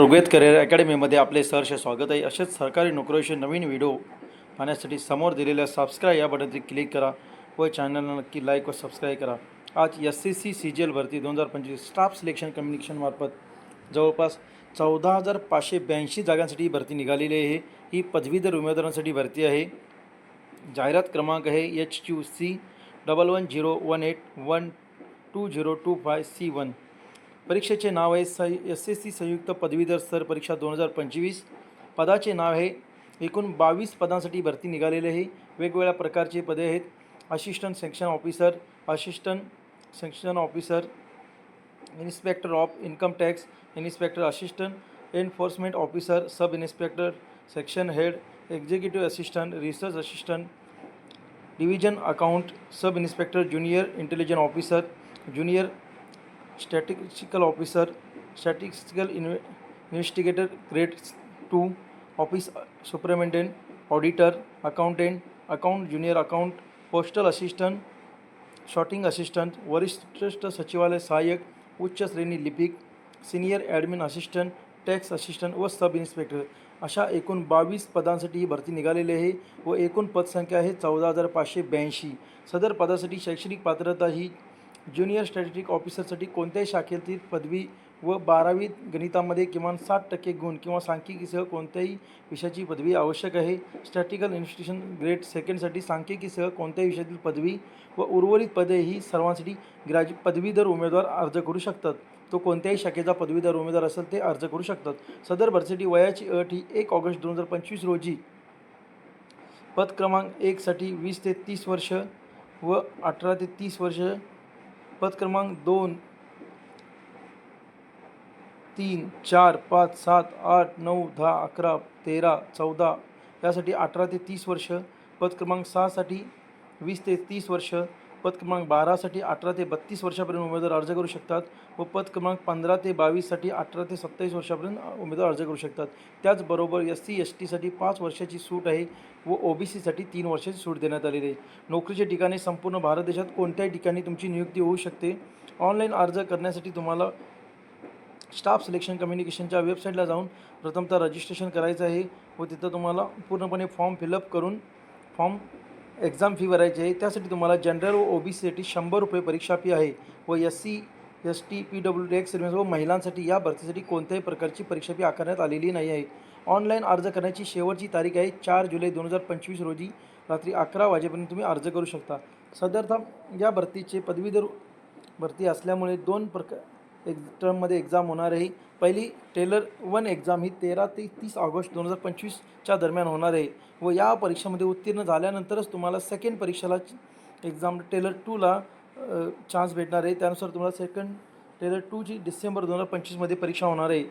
Rigveda career अकॅडमीमध्ये आपले सहर्ष स्वागत आहे. असेच सरकारी नोकरीविषयी नवीन व्हिडिओ पाहण्यासाठी समोर दिलेल्या सबस्क्राईब या बटनवर क्लिक करा व चॅनलला नक्की लाईक व सबस्क्राईब करा. आज S C C C G L भरती दोन हजार पंचवीस स्टाफ सिलेक्शन कम्युनिकेशनमार्फत जवळपास चौदा हजार पाचशे ब्याऐंशी जागांसाठी ही भरती निघालेली आहे. ही पदवीधर उमेदवारांसाठी भरती आहे. जाहिरात क्रमांक आहे H Q C double one zero one eight one two zero two five C one परीक्षेचे नाव आहे स एस एस सी संयुक्त पदवीधर स्तर परीक्षा दोन हजार पंचवीस. पदाचे नाव आहे एकूण बावीस पदांसाठी भरती निघालेली आहे. वेगवेगळ्या प्रकारचे पदे आहेत. Assistant section officer assistant section officer inspector of income tax inspector assistant enforcement officer sub inspector section head executive assistant research assistant division account sub inspector junior intelligent officer junior statistical officer statistical इन्व्हे investigator grade two office superintendent auditor accountant account junior account postal assistant sorting assistant वरिष्ठ सचिवालय सहाय्यक उच्च श्रेणी लिपिक senior admin assistant tax assistant व sub inspector. अशा एकूण बावीस पदांसाठी ही भरती निघालेली आहे व एकूण पदसंख्या आहे चौदा हजार पाचशे ब्याऐंशी. सदर पदासाठी शैक्षणिक पात्रता ही ज्युनियर स्टॅटिस्टिक ऑफिसरसाठी कोणत्याही शाखेतील पदवी व बारावी गणितामध्ये किमान साठ टक्के गुण किंवा सांख्यिकीसह कोणत्याही विषयाची पदवी आवश्यक आहे. स्टॅटिकल इन्स्टिट्यूशन ग्रेड सेकंडसाठी सांख्यिकीसह कोणत्याही विषयातील पदवी व उर्वरित पदे ही सर्वांसाठी ग्रॅज्यु पदवीधर उमेदवार अर्ज करू शकतात. तो कोणत्याही शाखेचा पदवीधर उमेदवार असेल ते अर्ज करू शकतात. सदर भरतीसाठी वयाची अट ही एक ऑगस्ट दोन हजार पंचवीस रोजी पद क्रमांक एकसाठी वीस ते तीस वर्ष व अठरा ते तीस वर्ष पद क्रमांक दोन तीन चार पाच सात आठ नऊ दहा अकरा तेरा चौदा यासाठी अठरा ते तीस वर्ष पद क्रमांक सहासाठी वीस ते तीस वर्ष पद क्रमांक बारासाठी अठरा ते बत्तीस वर्षापर्यंत उमेदवार अर्ज करू शकतात व पद क्रमांक पंधरा ते बावीससाठी अठरा ते सत्तावीस वर्षापर्यंत उमेदवार अर्ज करू शकतात. त्याचबरोबर एस सी एस टीसाठी पाच वर्षाची सूट आहे व ओ बी सीसाठी तीन वर्षाची सूट देण्यात आलेली आहे. नोकरीचे ठिकाणी संपूर्ण भारत देशात कोणत्याही ठिकाणी तुमची नियुक्ती होऊ शकते. ऑनलाईन अर्ज करण्यासाठी तुम्हाला स्टाफ सिलेक्शन कम्युनिकेशनच्या वेबसाईटला जाऊन प्रथमतः रजिस्ट्रेशन करायचं आहे व तिथं तुम्हाला पूर्णपणे फॉर्म फिलअप करून फॉर्म एक्झाम फी भरायची आहे. त्यासाठी तुम्हाला जनरल व ओ बी सीसाठी शंभर रुपये परीक्षा फी आहे व S C S T P W D ex व महिलांसाठी या भरतीसाठी कोणत्याही प्रकारची परीक्षा फी आकारण्यात आलेली नाही आहे. ऑनलाईन अर्ज करण्याची शेवटची तारीख आहे चार जुलै दोन हजार पंचवीस रोजी रात्री अकरा वाजेपर्यंत तुम्ही अर्ज करू शकता. सदरतः या भरतीचे पदवीधर भरती असल्यामुळे दोन प्रकार एक टर्ममध्ये एक्झाम होणार आहे पहिली टेलर वन एक्झाम ही तेरा ते तीस ऑगस्ट दोन हजार पंचवीसच्या दरम्यान होणार आहे व या परीक्षेमध्ये उत्तीर्ण झाल्यानंतरच तुम्हाला सेकंड परीक्षेला एक्झाम टेलर टूला चान्स भेटणार आहे त्यानुसार तुम्हाला सेकंड टेलर टूची डिसेंबर दोन हजार पंचवीसमध्ये परीक्षा होणार आहे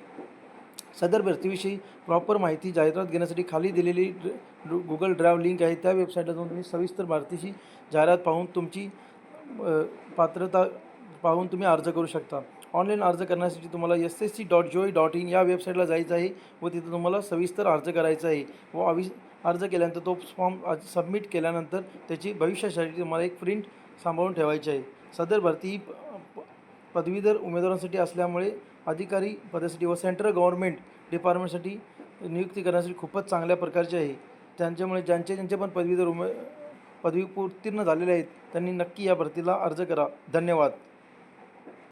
सदर भरतीविषयी प्रॉपर माहिती जाहिरात घेण्यासाठी खाली दिलेली गुगल ड्राईव्ह लिंक आहे. त्या वेबसाईटला जाऊन तुम्ही सविस्तर भरतीची जाहिरात पाहून तुमची पात्रता पाहून तुम्ही अर्ज करू शकता. ऑनलाईन अर्ज करण्यासाठी तुम्हाला एस एस सी डॉट जोई डॉट इन या वेबसाईटला जायचं आहे व तिथं तुम्हाला सविस्तर अर्ज करायचा आहे व अवि अर्ज केल्यानंतर तो फॉर्म सबमिट केल्यानंतर त्याची भविष्यासाठी तुम्हाला एक प्रिंट सांभाळून ठेवायची आहे. सदर भरती ही प- पदवीधर उमेदवारांसाठी असल्यामुळे अधिकारी पदासाठी व सेंट्रल गव्हर्नमेंट डिपार्टमेंटसाठी नियुक्ती करण्यासाठी खूपच चांगल्या प्रकारची आहे. त्यांच्यामुळे ज्यांचे ज्यांचे पण पदवीधर उमे पदवी उत्तीर्ण झालेले आहेत त्यांनी नक्की या भरतीला अर्ज करा. धन्यवाद.